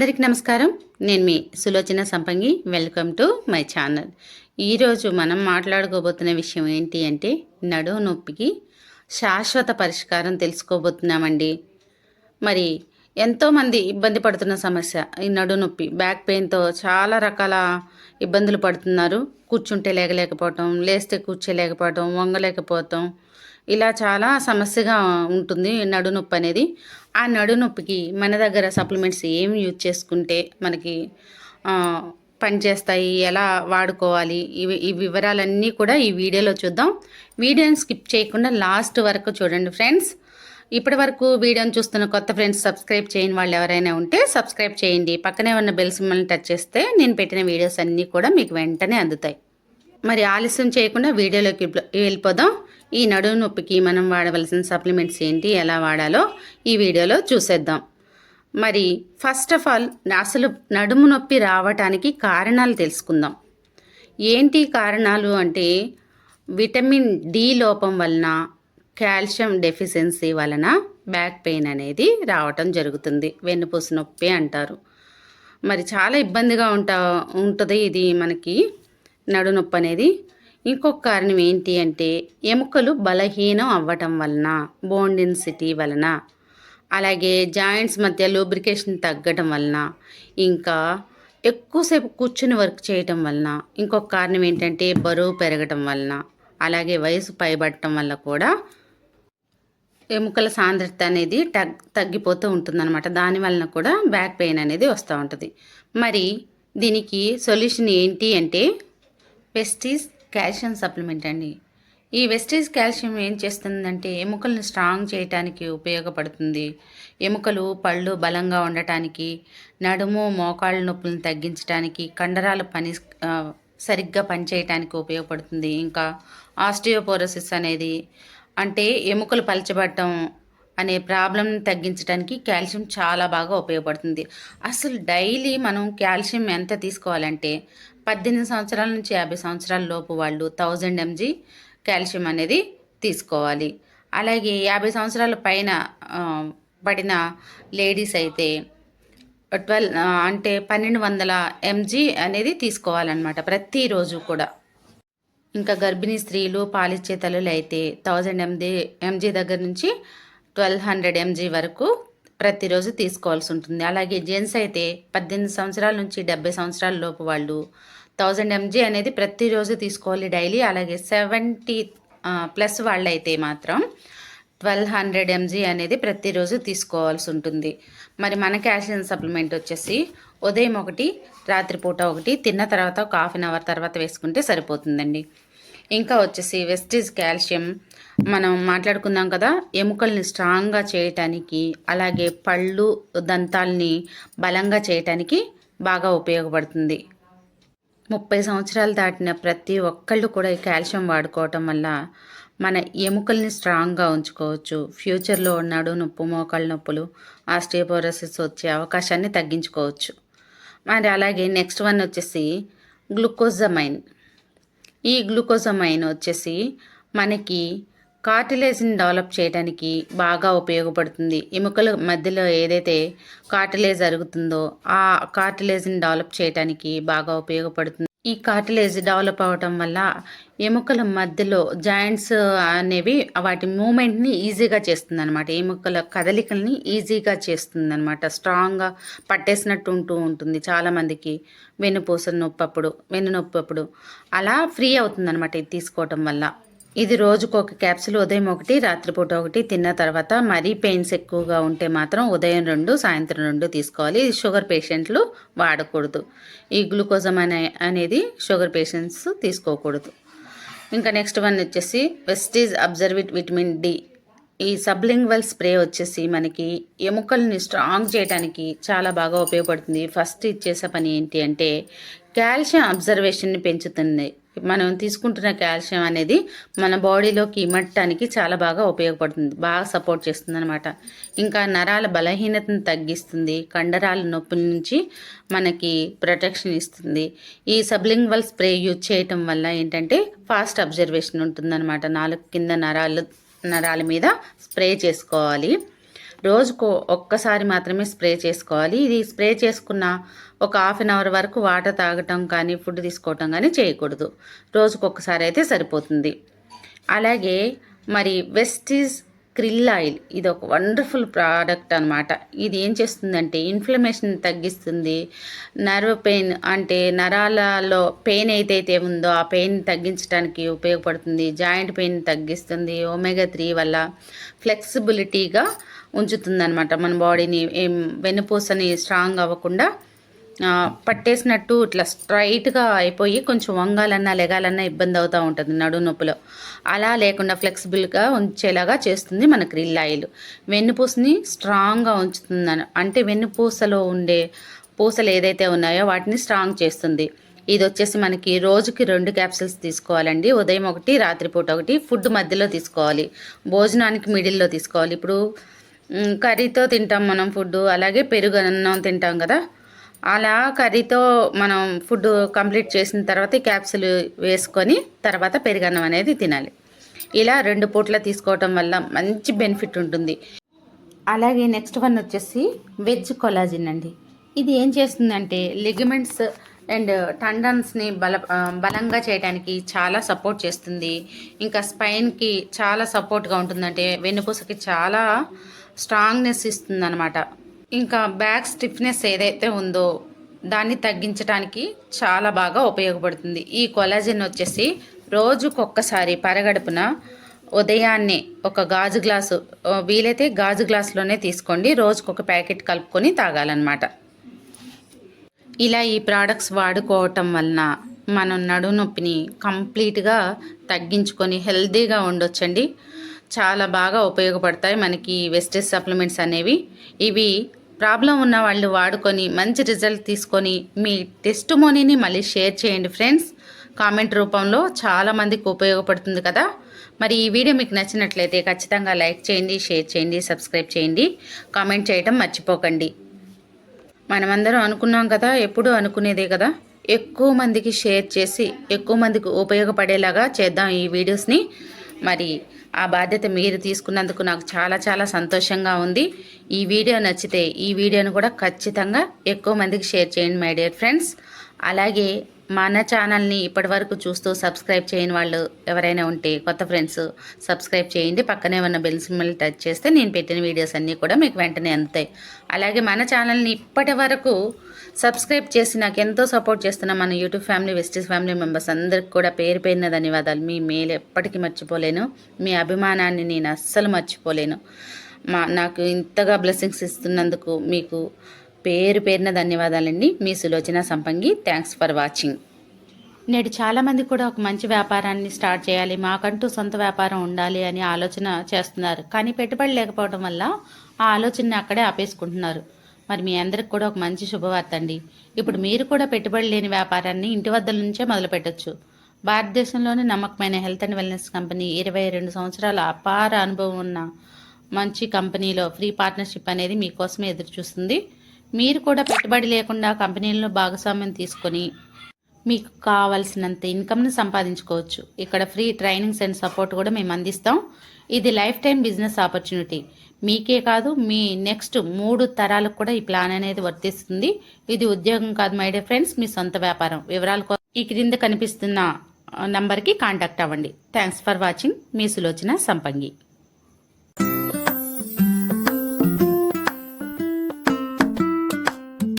అందరికీ నమస్కారం. నేను మీ Sulochana Sampangi. Welcome to my channel ఈరోజు మనం మాట్లాడుకోబోతున్న విషయం ఏంటి అంటే నడుము నొప్పికి శాశ్వత పరిష్కారం తెలుసుకోబోతున్నామండి. మరి ఎంతోమంది ఇబ్బంది పడుతున్న సమస్య ఈ నడుము నొప్పి. బ్యాక్ పెయిన్తో చాలా రకాల ఇబ్బందులు పడుతున్నారు. కూర్చుంటే లేగలేకపోవటం లేస్తే కూర్చోలేకపోవటం వంగలేకపోవటం ఇలా చాలా సమస్యగా ఉంటుంది నడునొప్పి అనేది. ఆ నడునొప్పికి మన దగ్గర సప్లిమెంట్స్ ఏమి యూజ్ చేసుకుంటే మనకి పనిచేస్తాయి ఎలా వాడుకోవాలి ఇవి ఈ వివరాలన్నీ కూడా ఈ వీడియోలో చూద్దాం. వీడియోని స్కిప్ చేయకుండా లాస్ట్ వరకు చూడండి ఫ్రెండ్స్. ఇప్పటి వరకు వీడియోని చూస్తున్న కొత్త ఫ్రెండ్స్ సబ్స్క్రైబ్ చేయని వాళ్ళు ఎవరైనా ఉంటే సబ్స్క్రైబ్ చేయండి. పక్కనే ఉన్న బెల్ సిమ్మల్ని టచ్ చేస్తే నేను పెట్టిన వీడియోస్ అన్నీ కూడా మీకు వెంటనే అందుతాయి. మరి ఆలస్యం చేయకుండా వీడియోలోకి వెళ్ళిపోదాం. ఈ నడుము నొప్పికి మనం వాడవలసిన సప్లిమెంట్స్ ఏంటి ఎలా వాడాలో ఈ వీడియోలో చూసేద్దాం. మరి ఫస్ట్ ఆఫ్ ఆల్ అసలు నడుము నొప్పి రావటానికి కారణాలు తెలుసుకుందాం. ఏంటి కారణాలు అంటే విటమిన్ డి లోపం వలన కాల్షియం డెఫిషియన్సీ వలన బ్యాక్ పెయిన్ అనేది రావటం జరుగుతుంది. వెన్నుపూస నొప్పి అంటారు. మరి చాలా ఇబ్బందిగా ఉంటా ఉంటుంది ఇది మనకి. నడునొప్పి అనేది ఇంకొక కారణం ఏంటి అంటే ఎముకలు బలహీనం అవ్వటం వలన బోన్ డెన్సిటీ వలన అలాగే జాయింట్స్ మధ్య లూబ్రికేషన్ తగ్గటం వలన ఇంకా ఎక్కువసేపు కూర్చుని వర్క్ చేయటం వలన ఇంకొక కారణం ఏంటంటే బరువు పెరగటం వలన అలాగే వయసు పైబడటం వల్ల కూడా ఎముకల సాంద్రత అనేది తగ్ తగ్గిపోతూ ఉంటుందన్నమాట. దాని వలన కూడా బ్యాక్ పెయిన్ అనేది వస్తూ ఉంటుంది. మరి దీనికి సొల్యూషన్ ఏంటి అంటే వెస్టీస్ కాల్షియం సప్లిమెంట్ అండి. ఈ వెస్టేజ్ కాల్షియం ఏం చేస్తుందంటే ఎముకలను స్ట్రాంగ్ చేయటానికి ఉపయోగపడుతుంది. ఎముకలు పళ్ళు బలంగా ఉండటానికి నడుము మోకాళ్ళ నొప్పులను తగ్గించడానికి కండరాల పని సరిగ్గా పనిచేయటానికి ఉపయోగపడుతుంది. ఇంకా ఆస్టియోపోరోసిస్ అనేది అంటే ఎముకలు పలచబడటం అనే ప్రాబ్లంని తగ్గించడానికి కాల్షియం చాలా బాగా ఉపయోగపడుతుంది. అసలు డైలీ మనం కాల్షియం ఎంత తీసుకోవాలంటే పద్దెనిమిది సంవత్సరాల నుంచి యాభై సంవత్సరాల లోపు వాళ్ళు థౌజండ్ ఎంజీ కాల్షియం అనేది తీసుకోవాలి. అలాగే యాభై సంవత్సరాల పైన పడిన లేడీస్ అయితే ట్వెల్వ్ అంటే పన్నెండు వందల ఎంజీ అనేది తీసుకోవాలన్నమాట ప్రతిరోజు కూడా. ఇంకా గర్భిణీ స్త్రీలు పాలిచ్చే తల్లులు అయితే థౌజండ్ ఎంజీ ఎంజీ దగ్గర నుంచి ట్వెల్వ్ హండ్రెడ్ ఎంజీ వరకు ప్రతిరోజు తీసుకోవాల్సి ఉంటుంది అలాగే జెంట్స్ అయితే పద్దెనిమిది సంవత్సరాల నుంచి డెబ్బై సంవత్సరాల లోపు వాళ్ళు థౌజండ్ ఎంజీ అనేది ప్రతిరోజు తీసుకోవాలి డైలీ. అలాగే సెవెంటీ ప్లస్ వాళ్ళైతే మాత్రం ట్వెల్వ్ హండ్రెడ్ ఎంజీ అనేది ప్రతిరోజు తీసుకోవాల్సి ఉంటుంది మరి మన క్యాల్షియం సప్లిమెంట్ వచ్చేసి ఉదయం ఒకటి రాత్రిపూట ఒకటి తిన్న తర్వాత ఒక హాఫ్ అన్ అవర్ తర్వాత వేసుకుంటే సరిపోతుందండి. ఇంకా వచ్చేసి వెస్టీజ్ కాల్షియం మనం మాట్లాడుకుందాం కదా ఎముకల్ని స్ట్రాంగ్గా చేయటానికి అలాగే పళ్ళు దంతాల్ని బలంగా చేయటానికి బాగా ఉపయోగపడుతుంది. ముప్పై సంవత్సరాలు దాటిన ప్రతి ఒక్కళ్ళు కూడా ఈ కాల్షియం వాడుకోవటం వల్ల మన ఎముకల్ని స్ట్రాంగ్గా ఉంచుకోవచ్చు. ఫ్యూచర్లో ఉన్నాడు నొప్పు మోకాళ్ళ నొప్పులు ఆస్టియోపోరోసిస్ వచ్చే అవకాశాన్ని తగ్గించుకోవచ్చు. మరి అలాగే నెక్స్ట్ వన్ వచ్చేసి గ్లూకోజమైన్ ఈ గ్లూకోజమైన్ వచ్చేసి మనకి కార్టిలేజ్ని డెవలప్ చేయడానికి బాగా ఉపయోగపడుతుంది. ఎముకల మధ్యలో ఏదైతే కార్టిలేజ్ అరుగుతుందో ఆ కార్టిలేజ్ని డెవలప్ చేయడానికి బాగా ఉపయోగపడుతుంది. ఈ కార్టిలేజ్ డెవలప్ అవ్వటం వల్ల ఎముకల మధ్యలో జాయింట్స్ అనేవి వాటి మూమెంట్ని ఈజీగా చేస్తుంది అనమాట ఎముకల కదలికల్ని ఈజీగా చేస్తుంది అనమాట స్ట్రాంగ్గా పట్టేసినట్టు ఉంటూ ఉంటుంది. చాలామందికి వెన్నుపూస నొప్పి అప్పుడు వెన్ను నొప్పి అప్పుడు అలా ఫ్రీ అవుతుంది అనమాట ఇది తీసుకోవటం వల్ల. ఇది రోజుకు ఒక క్యాప్సుల్ ఉదయం ఒకటి రాత్రిపూట ఒకటి తిన్న తర్వాత మరీ పెయిన్స్ ఎక్కువగా ఉంటే మాత్రం ఉదయం రెండు సాయంత్రం రెండు తీసుకోవాలి. ఇది షుగర్ పేషెంట్లు వాడకూడదు. ఈ గ్లూకోజం అనే అనేది షుగర్ పేషెంట్స్ తీసుకోకూడదు. ఇంకా నెక్స్ట్ వన్ వచ్చేసి వెస్టీజ్ అబ్జర్విట్ విటమిన్ డి. ఈ సబ్లింగ్వల్ స్ప్రే వచ్చేసి మనకి ఎముకల్ని స్ట్రాంగ్ చేయడానికి చాలా బాగా ఉపయోగపడుతుంది. ఫస్ట్ ఇచ్చేసే పని ఏంటి అంటే కాల్షియం అబ్జర్వేషన్ని పెంచుతుంది. మనం తీసుకుంటున్న కాల్షియం అనేది మన బాడీలోకి ఇమట్టడానికి చాలా బాగా ఉపయోగపడుతుంది బాగా సపోర్ట్ చేస్తుంది అనమాట ఇంకా నరాల బలహీనతను తగ్గిస్తుంది కండరాల నొప్పి నుంచి మనకి ప్రొటెక్షన్ ఇస్తుంది. ఈ సబ్లింగ్వల్ స్ప్రే యూజ్ చేయటం వల్ల ఏంటంటే ఫాస్ట్ అబ్జర్వేషన్ ఉంటుందన్నమాట. నాలుగు కింద నరాలు నరాల మీద స్ప్రే చేసుకోవాలి. రోజుకు ఒక్కసారి మాత్రమే స్ప్రే చేసుకోవాలి. ఇది స్ప్రే చేసుకున్న ఒక హాఫ్ అన్ అవర్ వరకు వాటర్ తాగటం కానీ ఫుడ్ తీసుకోవటం కానీ చేయకూడదు. రోజుకు ఒక్కసారి అయితే సరిపోతుంది. అలాగే మరి వెస్టీజ్ క్రిల్ ఆయిల్ ఇది ఒక వండర్ఫుల్ ప్రోడక్ట్ అనమాట ఇది ఏం చేస్తుందంటే ఇన్ఫ్లమేషన్ తగ్గిస్తుంది. నర్వ్ పెయిన్ అంటే నరాలలో పెయిన్ ఏదైతే ఉందో ఆ పెయిన్ తగ్గించడానికి ఉపయోగపడుతుంది. జాయింట్ పెయిన్ తగ్గిస్తుంది. ఒమేగా త్రీ వల్ల ఫ్లెక్సిబిలిటీగా ఉంచుతుంది అనమాట మన బాడీని ఏం వెన్నుపూసని స్ట్రాంగ్ అవ్వకుండా పట్టేసినట్టు ఇట్లా స్ట్రైట్గా అయిపోయి కొంచెం వంగాలన్నా లెగాలన్నా ఇబ్బంది అవుతూ ఉంటుంది నడు నొప్పులో. అలా లేకుండా ఫ్లెక్సిబుల్గా ఉంచేలాగా చేస్తుంది మన క్రిల్ ఆయిల్. వెన్నుపూసని స్ట్రాంగ్గా ఉంచుతుంది అంటే వెన్నుపూసలో ఉండే పూసలు ఏదైతే ఉన్నాయో వాటిని స్ట్రాంగ్ చేస్తుంది. ఇది వచ్చేసి మనకి రోజుకి రెండు క్యాప్సిల్స్ తీసుకోవాలండి. ఉదయం ఒకటి రాత్రిపూట ఒకటి ఫుడ్ మధ్యలో తీసుకోవాలి. భోజనానికి మిడిల్లో తీసుకోవాలి. ఇప్పుడు కర్రీతో తింటాం మనం ఫుడ్ అలాగే పెరుగు అన్నం తింటాం కదా. అలా కర్రీతో మనం ఫుడ్ కంప్లీట్ చేసిన తర్వాత క్యాప్సులు క్యాప్సుల్ వేసుకొని తర్వాత పెరుగన్నం అనేది తినాలి. ఇలా రెండు పూట్ల తీసుకోవటం వల్ల మంచి బెనిఫిట్ ఉంటుంది. అలాగే నెక్స్ట్ వన్ వచ్చేసి వెజ్ కొలాజిన్ అండి. ఇది ఏం చేస్తుందంటే లిగమెంట్స్ అండ్ టండన్స్ని బల బలంగా చేయడానికి చాలా సపోర్ట్ చేస్తుంది. ఇంకా స్పైన్కి చాలా సపోర్ట్గా ఉంటుందంటే వెన్నుపూసకి చాలా స్ట్రాంగ్నెస్ ఇస్తుంది అనమాట ఇంకా బ్యాక్ స్టిఫ్నెస్ ఏదైతే ఉందో దాన్ని తగ్గించడానికి చాలా బాగా ఉపయోగపడుతుంది. ఈ కొలాజిన్ వచ్చేసి రోజుకొక్కసారి పరగడుపున ఉదయాన్నే ఒక గాజు గ్లాసు వీలైతే గాజు గ్లాసులోనే తీసుకోండి. రోజుకొక ప్యాకెట్ కలుపుకొని తాగాలన్నమాట. ఇలా ఈ ప్రోడక్ట్స్ వాడుకోవటం వలన మనం నడు నొప్పిని కంప్లీట్గా తగ్గించుకొని హెల్తీగా ఉండొచ్చండి. చాలా బాగా ఉపయోగపడతాయి మనకి వెస్టేజ్ సప్లిమెంట్స్ అనేవి. ఇవి ప్రాబ్లం ఉన్న వాళ్ళు వాడుకొని మంచి రిజల్ట్ తీసుకొని మీ టెస్ట్ మోనీని మళ్ళీ షేర్ చేయండి ఫ్రెండ్స్. కామెంట్ రూపంలో చాలామందికి ఉపయోగపడుతుంది కదా. మరి ఈ వీడియో మీకు నచ్చినట్లయితే ఖచ్చితంగా లైక్ చేయండి షేర్ చేయండి సబ్స్క్రైబ్ చేయండి. కామెంట్ చేయడం మర్చిపోకండి. మనమందరం అనుకున్నాం కదా ఎప్పుడూ అనుకునేదే కదా. ఎక్కువ మందికి షేర్ చేసి ఎక్కువ మందికి ఉపయోగపడేలాగా చేద్దాం ఈ వీడియోస్ని. మరి ఆ బాధ్యత మీరు తీసుకున్నందుకు నాకు చాలా చాలా సంతోషంగా ఉంది. ఈ వీడియో నచ్చితే ఈ వీడియోను కూడా ఖచ్చితంగా ఎక్కువ మందికి షేర్ చేయండి మై డియర్ ఫ్రెండ్స్. అలాగే మన ఛానల్ని ఇప్పటివరకు చూస్తూ సబ్స్క్రైబ్ చేయని వాళ్ళు ఎవరైనా ఉంటే కొత్త ఫ్రెండ్స్ సబ్స్క్రైబ్ చేయండి. పక్కనే ఉన్న బెల్ సింబల్ టచ్ చేస్తే నేను పెట్టిన వీడియోస్ అన్నీ కూడా మీకు వెంటనే అందుతాయి. అలాగే మన ఛానల్ని ఇప్పటి వరకు సబ్స్క్రైబ్ చేసి నాకు ఎంతో సపోర్ట్ చేస్తున్న మన YouTube family Vestige family members అందరికి కూడా పేరు పేరిన ధన్యవాదాలు. మీ మేలు ఎప్పటికీ మర్చిపోలేను. మీ అభిమానాన్ని నేను అస్సలు మర్చిపోలేను. మా నాకు ఇంతగా బ్లెస్సింగ్స్ ఇస్తున్నందుకు మీకు పేరు పేరున ధన్యవాదాలండి. మీ Sulochana Sampangi thanks for watching నేడు చాలామంది కూడా ఒక మంచి వ్యాపారాన్ని స్టార్ట్ చేయాలి మాకంటూ సొంత వ్యాపారం ఉండాలి అని ఆలోచన చేస్తున్నారు. కానీ పెట్టుబడి లేకపోవడం వల్ల ఆ ఆలోచనని అక్కడే ఆపేసుకుంటున్నారు. మరి మీ అందరికి కూడా ఒక మంచి శుభవార్త అండి. ఇప్పుడు మీరు కూడా పెట్టుబడి లేని వ్యాపారాన్ని ఇంటి వద్ద నుంచే మొదలుపెట్టచ్చు. భారతదేశంలోని నమ్మకమైన హెల్త్ అండ్ వెల్నెస్ కంపెనీ ఇరవై రెండు సంవత్సరాల అపార అనుభవం ఉన్న మంచి కంపెనీలో ఫ్రీ పార్ట్నర్షిప్ అనేది మీకోసమే ఎదురు చూస్తుంది మీరు కూడా పెట్టుబడి లేకుండా కంపెనీల్లో భాగస్వామ్యం తీసుకొని మీకు కావాల్సినంత ఇన్కమ్ని సంపాదించుకోవచ్చు. ఇక్కడ ఫ్రీ ట్రైనింగ్స్ అండ్ సపోర్ట్ కూడా మేము అందిస్తాం. ఇది లైఫ్ టైం బిజినెస్ ఆపర్చునిటీ. మీకే కాదు మీ నెక్స్ట్ మూడు తరాలకు కూడా ఈ ప్లాన్ అనేది వర్తిస్తుంది. ఇది ఉద్యోగం కాదు మై డే ఫ్రెండ్స్ మీ సొంత వ్యాపారం. వివరాలు ఈ క్రింద కనిపిస్తున్న నంబర్కి కాంటాక్ట్ అవ్వండి. Thanks for watching. మీ సులోచన సంపంగి.